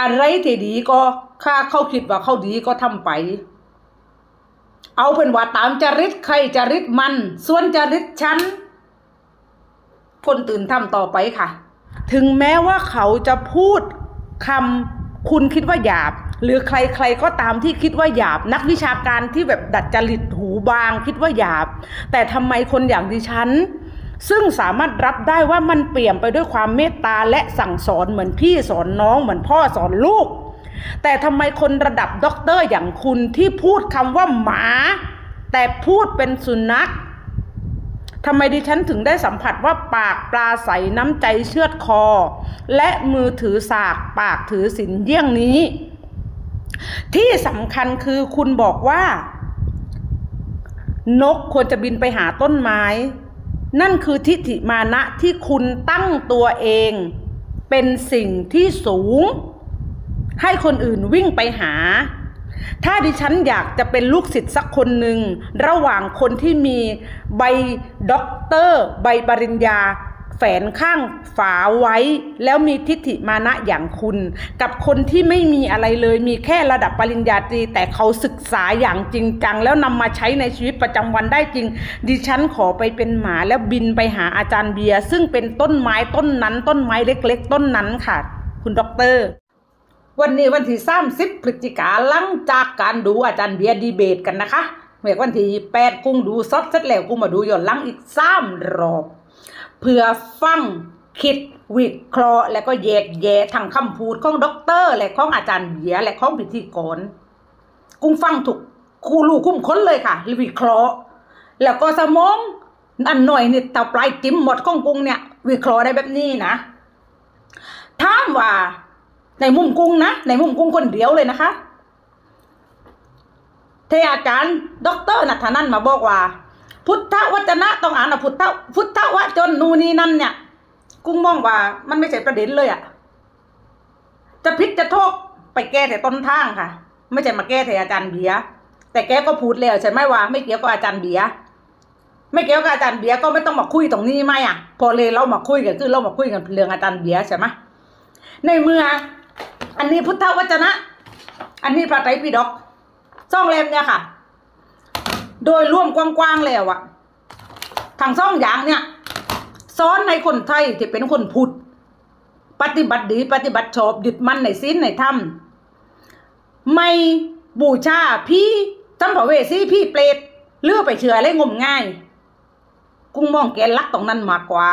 อะไรที่ดีก็ข้าเข้าคิดว่าเข้าดีก็ทำไป เอาเป็นว่าตามจริตใครจริตมัน ส่วนจริตฉัน คนตื่นทำต่อไปค่ะ ถึงแม้ว่าเขาจะพูดคำคุณคิดว่าหยาบ หรือใครๆก็ตามที่คิดว่าหยาบ นักวิชาการที่แบบดัดจริตหูบางคิดว่าหยาบ แต่ทำไมคนอย่างดิฉัน ซึ่งสามารถรับได้ว่ามันเปี่ยมไปด้วยความเมตตาและสั่งสอนเหมือนพี่สอนน้องเหมือนพ่อสอนลูก แต่ทำไมคนระดับด็อกเตอร์อย่างคุณที่พูดคำว่าหมา แต่พูดเป็นสุนัขทำไมดิฉันถึงได้สัมผัสว่าปากปลาใสน้ำใจเชือดคอ และมือถือสากปากถือสินเยี่ยงนี้ ที่สำคัญคือคุณบอกว่า นกควรจะบินไปหาต้นไม้ นั่นคือทิฏฐิมานะที่คุณตั้งตัวเอง เป็นสิ่งที่สูง ให้คนอื่นวิ่งไปหา ถ้าดิฉันอยากจะเป็นลูกศิษย์สักคนหนึ่ง ระหว่างคนที่มีใบด็อกเตอร์ ใบปริญญา แฝนข้างฝาไว้ แล้วมีทิฏฐิมานะอย่างคุณ กับคนที่ไม่มีอะไรเลยมีแค่ระดับปริญญาตรี แต่เขาศึกษาอย่างจริงจัง แล้วนำมาใช้ในชีวิตประจำวันได้จริง ดิฉันขอไปเป็นหมาแล้วบินไปหาอาจารย์เบียร์ซึ่งเป็นต้นไม้ต้นนั้น ต้นไม้เล็ก ๆ ต้นนั้นค่ะ คุณด็อกเตอร์วันนี้วันที่สามสิบพฤศจิกาหลังจากการดูอาจารย์เบียร์ดีเบตกันนะคะเมื่อวันที่แปดกุ้งดูซดเสร็จแล้วกุ้งมาดูย้อนหลังอีกสามรอบ เพื่อฟังคิดวิเคราะห์ และก็แยกแยะทางคำพูดของด็อกเตอร์และของอาจารย์เบียและของพิธีกรกุ้งฟังถูกครูลูกคุ้มค้นเลยค่ะวิเคราะห์ แล้วก็สมองอันหน่อยนี่ตาปลายจิ้มหมดของกุ้งเนี่ยวิเคราะห์ได้แบบนี้นะถามว่าในมุมกุ้งนะในมุมกุ้งคนเดียวเลยนะคะเทอาจารย์ด็อกเตอร์นัทธนันมาบอกว่า พุทธวจนะต้องอ่านว่าพุทธพุทธวจนนูนนี่นั่นเนี่ย กุ้งมองว่า มันไม่ใช่ประเด็นเลยอะจะพิษจะโทษไปแก้แต่ต้นทางค่ะ ไม่ใช่มาแก้แต่อาจารย์เบียแต่แกก็พูดแล้วใช่ไหมว่าไม่เกี่ยวกับอาจารย์เบียไม่เกี่ยวกับอาจารย์เบียก็ไม่ต้องมาคุยตรงนี้ไหมอะ พอเลยเรามาคุยกันคือเรามาคุยกันเรื่องอาจารย์เบียใช่ไหมในเมื่ออันนี้พุทธวจนะ อันนี้พระไตรปิฎกซ่องเล่มเนี่ยค่ะ โดยร่วมกว้างๆแล้วอะทางซ่องอย่างเนี่ยสอนในคนไทยที่เป็นคนพุทธปฏิบัติดีปฏิบัติชอบหยุดมั่นในศีลในธรรมไม่บูชาพี่จำพระเวสีพี่เปรตเลือกไปเชื่ออะไรงมง่าย กุ้งมองแกนลักตรงนั้นมากกว่า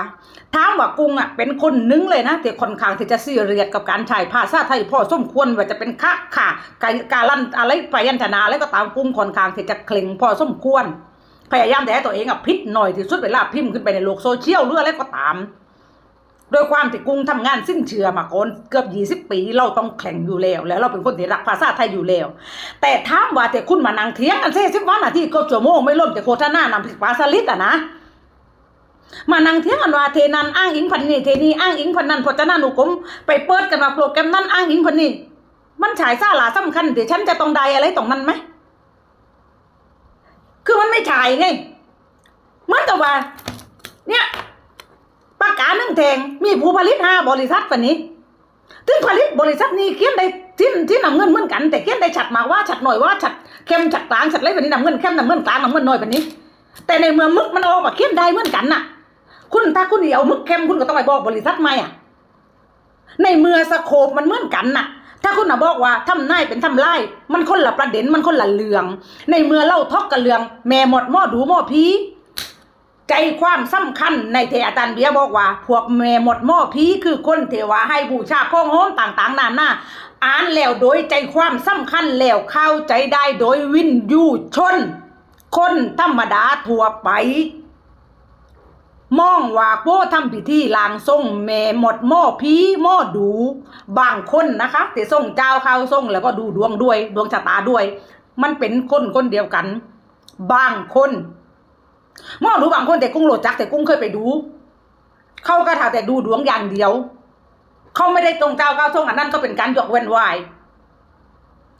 ถามว่ากุ้งอะเป็นคนนึงเลยนะแต่ค่อนข้างที่จะซีเรียสกับการใช้ภาษาไทยพอสมควรว่าจะเป็นคะค่ะการการลั่นอะไรพยัญชนะอะไรก็ตามกุ้งค่อนข้างที่จะเคร่งพอสมควร พยายามแต่ให้ตัวเองอะพิษหน่อยที่สุดเวลาพิมพ์ขึ้นไปในโลกโซเชียลหรืออะไรก็ตามโดยความที่กุ้งทำงานสิ้นเชื่อมาก่อนเกือบยี่สิบปี เราต้องแข่งอยู่แล้วแล้วเราเป็นคนที่รักภาษาไทยอยู่แล้ว แต่ถามว่าแต่คุณมานั่งเถียงกันเซ่สิบวันนาทีก็ชั่วโมงไม่ล่มแต่โคตรหน้านำผิดภาษาลิตอะนะ มานั่งเถียงกันว่าเทนันอ้างอิงพันนี่เทนีอ้างอิงพันนันพจนานุกรมไปเปิดกันว่าโปรแกรมนั้นอ้างอิงพันนี่มันฉายซาหลาสำคัญเดี๋ยวฉันจะต้องได้อะไรตรงนั้นไหมคือมันไม่ฉายไงเหมือนกับว่า เนี่ยปากกาหนึ่งแทงมีผู้ผลิตห้าบริษัทปันนี้ถึงผลิตบริษัทนี้เขียนได้ที่ที่นำเงินเหมือนกัน แต่เขียนได้ฉัดมาว่าฉัดหน่อยว่าฉัดเข้มฉัดกลางฉัดเล็กแบบนี้นำเงินเข้มนำเงินกลางนำเงินหน้อยแบบนี้ แต่ในเมืองมึกมันออกมาเขียนได้เหมือนกันน่ะ คุณถ้าคุณเอามึกเข้มคุณก็ต้องไปบอกบริษัทไหมอะ ในเมื่อสโคปมันเหมือนกันน่ะ ถ้าคุณน่ะบอกว่าทำนายเป็นทำลายมันคนละประเด็นมันคนละเรื่อง ในเมื่อเล่าทอกกันเรื่อง แม่หมดหม้อดูหม้อพีใจความสำคัญในเทอาจารย์เบียบอกว่า พวกแม่หมดหม้อพีคือคนเทวาให้บูชาข้องโหมต่างๆนานาอ่านแล้วโดยใจความสำคัญแล้วเข้าใจได้โดยวินยูชน คนธรรมดาทั่วไป มองว่าโป้ทำพิธีลางทรงแม่หมดหม้อพีหม้อดู บางคนนะคะแต่ส่งเจ้าเข้าส่งแล้วก็ดูดวงด้วย ดวงชะตาด้วย มันเป็นคนคนเดียวกัน บางคนหม้อดูบางคนแต่กุ้งโหลดจักแต่กุ้งเคยไปดู เขาก็ถาแต่ดูดวงอย่างเดียว เขาไม่ได้ตรงเจ้าเข้าส่งอันนั้นก็เป็นการยกเว้นไว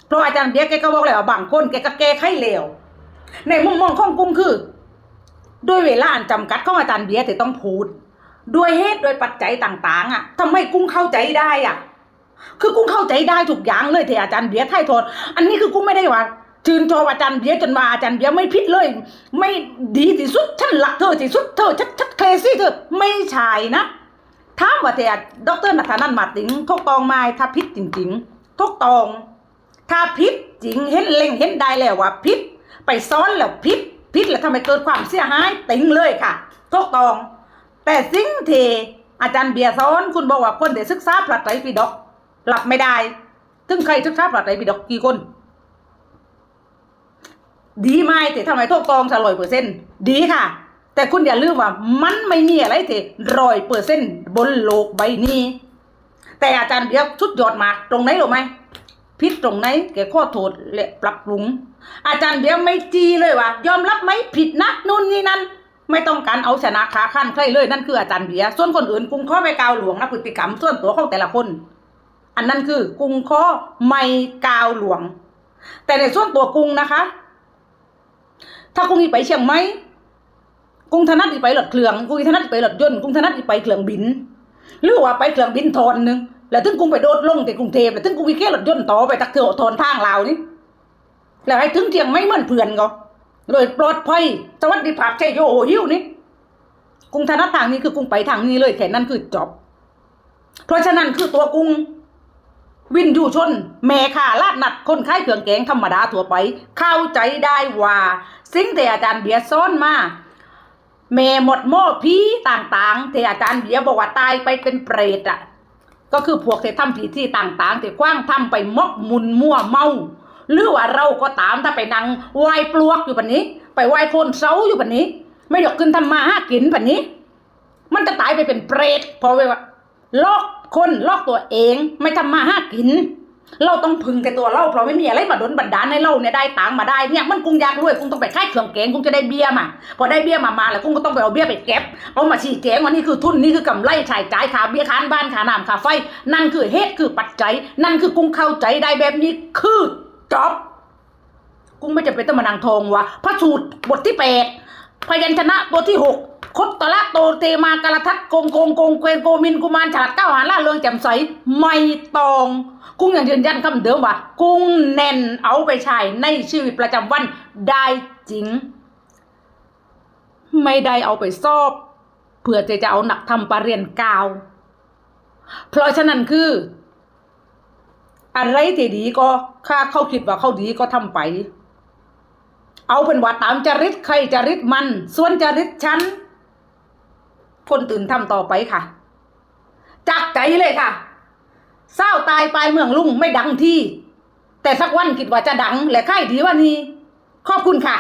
เพราะอาจารย์เบียแกก็บอกเลยว่าบางคนแกก็แก้ไขเลวในมุมมองของกุ้งคือ ด้วยเวลาอันจำกัดของอาจารย์เบียร์แต่ต้องพูดด้วยเหตุด้วยปัจจัยต่างๆ อะทำไมกุ้งเข้าใจได้อะ คือกุ้งเข้าใจได้ทุกอย่างเลยที่อาจารย์เบียร์ไทยทอดอันนี้คือกุ้งไม่ได้ว่าชื่นชมอาจารย์เบียร์จนมาอาจารย์เบียร์ไม่ผิดเลย ไม่ดีที่สุดฉันหลักเธอที่สุดเธอชัดชัดเคลซี่เธอไม่ใช่นะถามว่าแต่ดรนัทนันมาติงทกตองไม้ถ้าผิดจริงๆทกตอง ถ้าผิดจริงเห็นเล็งเห็นได้แล้วว่าผิดไปซ้อนแล้วผิด ผิดแล้วทำให้เกิดความเสียหายติงเลยค่ะทกตอง แต่สิ่งที่อาจารย์เบียร์สอนคุณบอกว่าคนเดี๋ยวศึกษาพระไตรปิฎกหลับไม่ได้ซึ่งใครศึกษาพระไตรปิฎกกี่คน ดีไหมแต่ทำไมทกตองจะร้อยเปอร์เซ็นต์ดีค่ะ แต่คุณอย่าลืมว่ามันไม่มีอะไรที่ร้อยเปอร์เซ็นต์บนโลกใบนี้ แต่อาจารย์เบียร์ชุดยอดมากตรงไหนหรู้ไหมผิดตรงไหนแกข้อโทษและปรับปรุง อาจารย์เบียร์ไม่จีเลยว่ายอมรับไหมผิดนะนู่นนี่นั่นไม่ต้องการเอาชนะขาขั้นใครเลยนั่นคืออาจารย์เบียร์ส่วนคนอื่นกุงข้อไม่กาวหลวงนะพฤติกรรมส่วนตัวของแต่ละคน อันนั้นคือกุงข้อไม่กาวหลวง แต่ในส่วนตัวกุงนะคะ ถ้ากุงอีไปเชียงใหม่กุงถนัดอีไปรถเครื่องกุงอีถนัดอีไปรถยนต์กุงถนัดอีไปเครื่องบิน หรือว่าไปเครื่องบินทอนหนึ่งแล้วถึงกุงไปโดดลงที่กรุงเทพแล้วถึงกุงอีแค่รถยนต์ต่อไปตักเถื่อทอนทางลาวนี่ แล้วให้ถึงเชียงใหม่เหมือนเพื่อนก็เลยปลอดภัยสวัสดิภาพใช่โยโหิวนี่กุ้งถนัดทางนี้คือกุ้งไปทางนี้เลยแค่นั้นคือจบเพราะฉะนั้นคือตัวกุ้งวินยูชน แม่ข่าลาดหนัดคนไขายเครื่องแกงธรรมดาทั่วไป เข้าใจได้ว่าสิ่งที่อาจารย์เบียร์ซ้อนมาแม่หมดหม้อผีต่างๆที่อาจารย์เบียร์บอกว่าตายไปเป็นเปรตอะ ก็คือพวกที่ทำผีที่ต่างๆที่กว้างทำไปมกมุนมั่วเมา หรือว่าเราก็ตามถ้าไปนั่งไหว้ปลวกอยู่แบบนี้ ไปไหว้โคนเสาอยู่แบบนี้ ไม่ยกขึ้นทำมาหากินแบบนี้ มันจะตายไปเป็นเปรตเพราะว่าลอกคนลอกตัวเองไม่ทำมาหากิน เราต้องพึงแต่ตัวเราเพราะไม่มีอะไรมาดนบันดาลให้เราเนี่ยได้ตังมาได้เนี่ยมันกุงยากรวยกุงต้องไปค่ายเครื่องแกงกุงจะได้เบี้ยมาพอได้เบี้ยมามาแล้วกุงก็ต้องไปเอาเบี้ยไปเก็บเอามาฉีดแกงวันนี้คือทุนนี่คือกำไรชายจ่ายค่าเบี้ยค้านบ้านค่าน้ำค่าไฟ นั่นคือเหตุคือปัจจัย นั่นคือกุงเข้าใจได้แบบนี้คือ จบกุ้งไม่จำเป็นต้องมานั่งทองวะพระสูตรบทที่แปดพยัญชนะตัวที่หกคดตะละโตเตมากาลทัดโกงโกงโกงเกวนโกมินกุมารฉลาดเก้าหาล่าเรืองแจ่มใสไม่ตอง กุ้งยังยืนยันคำเดิมว่า กุ้งแน่นเอาไปใช้ในชีวิตประจำวันได้จริง ไม่ได้เอาไปสอบเพื่อจะจะเอาหนักทำปรริญญากาว เพราะฉะนั้นคือ อะไรที่ดีก็ข้าเขาคิดว่าเขาดีก็ทำไป เอาเป็นว่าตามจริตใครจริตมัน ส่วนจริตฉัน คนตื่นทำต่อไปค่ะ จากใจเลยค่ะเศร้าตายไปเมืองลุงไม่ดังที่ แต่สักวันคิดว่าจะดัง และค่ายดีว่านี้ ขอบคุณค่ะ